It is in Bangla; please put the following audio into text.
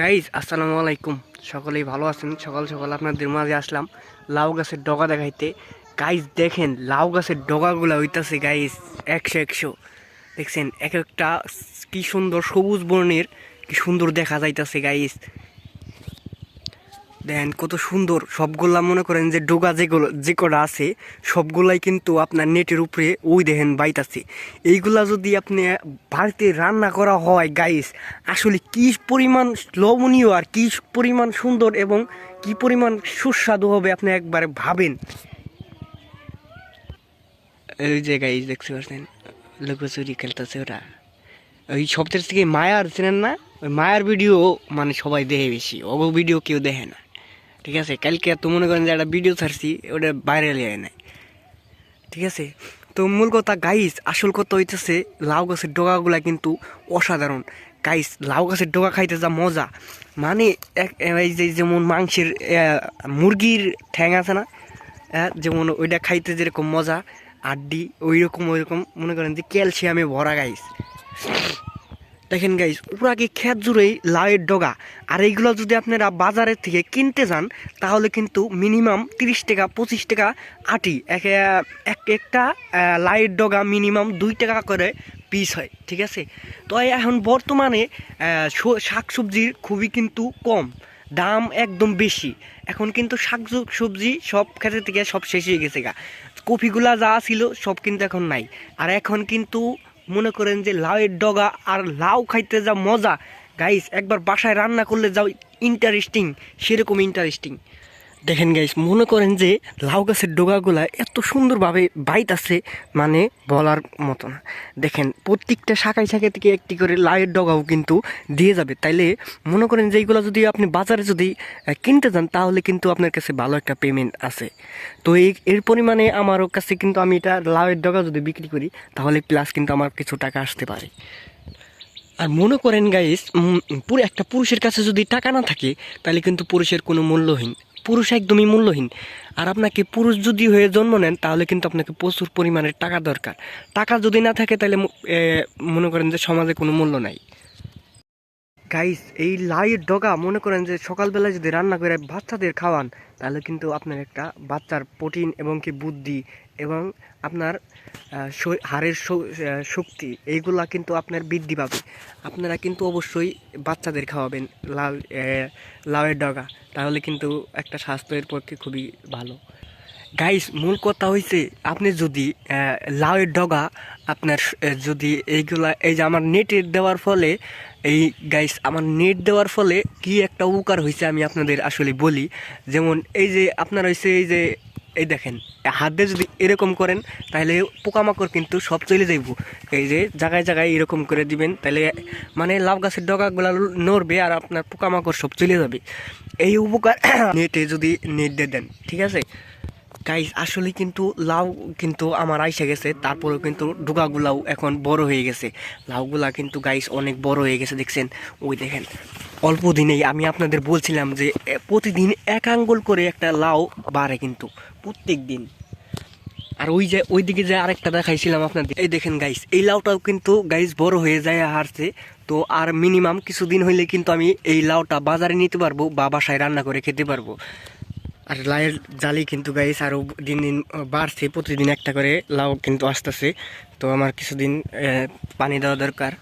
গাইজ আসসালামু আলাইকুম। সকলেই ভালো আছেন? সকাল সকাল আপনাদের মাঝে আসলাম লাউ গাছের ডগা দেখাইতে। গাইজ দেখেন, লাউ গাছের ডগাগুলো হইতাছে গাইজ একশো একশো। দেখছেন, এক একটা কি সুন্দর সবুজ বর্ণের, কি সুন্দর দেখা যাইতাছে গাইজ দেখেন কত সুন্দর সবগুলা মনে করেন যে ডোগা যেগুলো যে কটা আছে, সবগুলাই কিন্তু আপনার নেটের উপরে ওই দেখেন বাইতাছে। এইগুলা যদি আপনি বাড়িতে রান্না করা হয় গাইস আসলে কি পরিমাণ লবণীয় আর কি পরিমাণ সুন্দর এবং কি পরিমাণ সুস্বাদু হবে আপনি একবারে ভাবেন। এই যে গাইস দেখতে পাচ্ছেন? লুকোচুরি খেলতেছে ওরা। ওই সবথেকে থেকে মায়ার চেনেন না? ওই মায়ার ভিডিও মানে সবাই দেখে বেশি ও ভিডিও কেউ দেখে না। ঠিক আছে? কালকে তো মনে করেন যে একটা ভিডিও ছাড়ছি, ওটা ভাইরাল হয় নাই। ঠিক আছে? তো মূল কথা গাইস আসল কথা হইতেছে, লাউ গাছের ডগাগুলা কিন্তু অসাধারণ। গাইস লাউ গাছের ডগা খাইতে যা মজা। মানে যে যেমন মাংসের মুরগির ঠ্যাং আছে না যেমন ওইটা খাইতে যেরকম মজা আড্ডি ওই রকম ওই রকম মনে করেন যে ক্যালসিয়ামে ভরা গাইস দেখেন পুরা কি ক্ষেত জুড়েই লাউয়ের ডগা। আর এইগুলো যদি আপনারা বাজারের থেকে কিনতে যান, তাহলে কিন্তু মিনিমাম তিরিশ টাকা, পঁচিশ টাকা আটি। এক এক একটা লাউয়ের ডগা মিনিমাম দুই টাকা করে পিস হয়, ঠিক আছে? তো এখন বর্তমানে শাকসবজির খুবই কিন্তু কম, দাম একদম বেশি। এখন কিন্তু শাক সবজি সব ক্ষেত্রে থেকে সব শেষ হয়ে গেছে গা। কপিগুলা যা ছিল সব কিন্তু এখন নাই। আর এখন কিন্তু মনে করেন যে লাউয়ের ডগা আর লাউ খাইতে যা মজা গাইস একবার বাসায় রান্না করলে যাও ইন্টারেস্টিং সেরকম ইন্টারেস্টিং দেখেন গাইস মনে করেন যে লাউ গাছের ডগাগুলা এত সুন্দরভাবে বাইতাছে মানে বলার মতো না। দেখেন, প্রত্যেকটা শাখায় শাখায় থেকে একটি করে লাউয়ের ডগাও কিন্তু দিয়ে যাবে। তাইলে মনে করেন যে এইগুলো যদি আপনি বাজারে যদি কিনতে যান, তাহলে কিন্তু আপনার কাছে ভালো একটা পেমেন্ট আছে। তো এই, এর পরিমাণে আমারও কাছে কিন্তু আমি এটা লাউয়ের ডগা যদি বিক্রি করি, তাহলে প্লাস কিন্তু আমার কিছু টাকা আসতে পারে। আর মনে করেন গাইস পুরো একটা পুরুষের কাছে যদি টাকা না থাকে তাহলে কিন্তু পুরুষের কোনো মূল্যহীন। পুরুষ একদমই মূল্যহীন। আর আপনাকে পুরুষ যদি হয়ে জন্ম নেন, তাহলে কিন্তু আপনাকে প্রচুর পরিমাণের টাকা দরকার। টাকা যদি না থাকে, তাহলে মনে করেন যে সমাজে কোনো মূল্য নাই। গাইস এই লাউয়ের ডগা, মনে করেন যে সকালবেলা যদি রান্না করে বাচ্চাদের খাওয়ান, তাহলে কিন্তু আপনার একটা বাচ্চার প্রোটিন এবং কি বুদ্ধি এবং আপনার হাড়ের শক্তি, এইগুলা কিন্তু আপনার বৃদ্ধি পাবে। আপনারা কিন্তু অবশ্যই বাচ্চাদের খাওয়াবেন লাল লাউয়ের ডগা, তাহলে কিন্তু একটা স্বাস্থ্যের পক্ষে খুবই ভালো। গাইস মূল কথা হয়েছে আপনি যদি লাউয়ের ডগা, আপনার যদি এইগুলা, এই যে আমার নেটে দেওয়ার ফলে, এই গাইস আমার নেট দেওয়ার ফলে কি একটা উপকার হয়েছে আমি আপনাদের আসলে বলি। যেমন এই যে আপনার হয়েছে এই যে, এই দেখেন, হাত দিয়ে যদি এরকম করেন, তাহলে পোকামাকড় কিন্তু সব চলে যাইব। এই যে জায়গায় জায়গায় এরকম করে দিবেন, তাহলে মানে লাউ গাছের ডগাগুলো নড়বে আর আপনার পোকামাকড় সব চলে যাবে। এই উপকার নেটে যদি নেট দিয়ে দেন, ঠিক আছে? গাইস আসলে কিন্তু লাউ কিন্তু আমার আইসে গেছে, তারপরেও কিন্তু ডোকাগুলাও এখন বড় হয়ে গেছে। লাউগুলা কিন্তু গাইস অনেক বড় হয়ে গেছে, দেখছেন? ওই দেখেন, অল্প দিনেই আমি আপনাদের বলছিলাম যে প্রতিদিন এক আঙ্গুল করে একটা লাউ বাড়ে কিন্তু, প্রত্যেক দিন। আর ওই যে ওই দিকে যে আরেকটা দেখাইছিলাম আপনাদের, এই দেখেন গাইস এই লাউটাও কিন্তু গাইস বড় হয়ে যায় হারছে। তো আর মিনিমাম কিছুদিন হইলে কিন্তু আমি এই লাউটা বাজারে নিতে পারব বা বাসায় রান্না করে খেতে পারব। আর লাইয়ের জালি কিন্তু গাইস আরও দিন দিন বাড়ছে। প্রতিদিন একটা করে লাউ কিন্তু আসতেছে। তো আমার কিছুদিন পানি দেওয়া দরকার।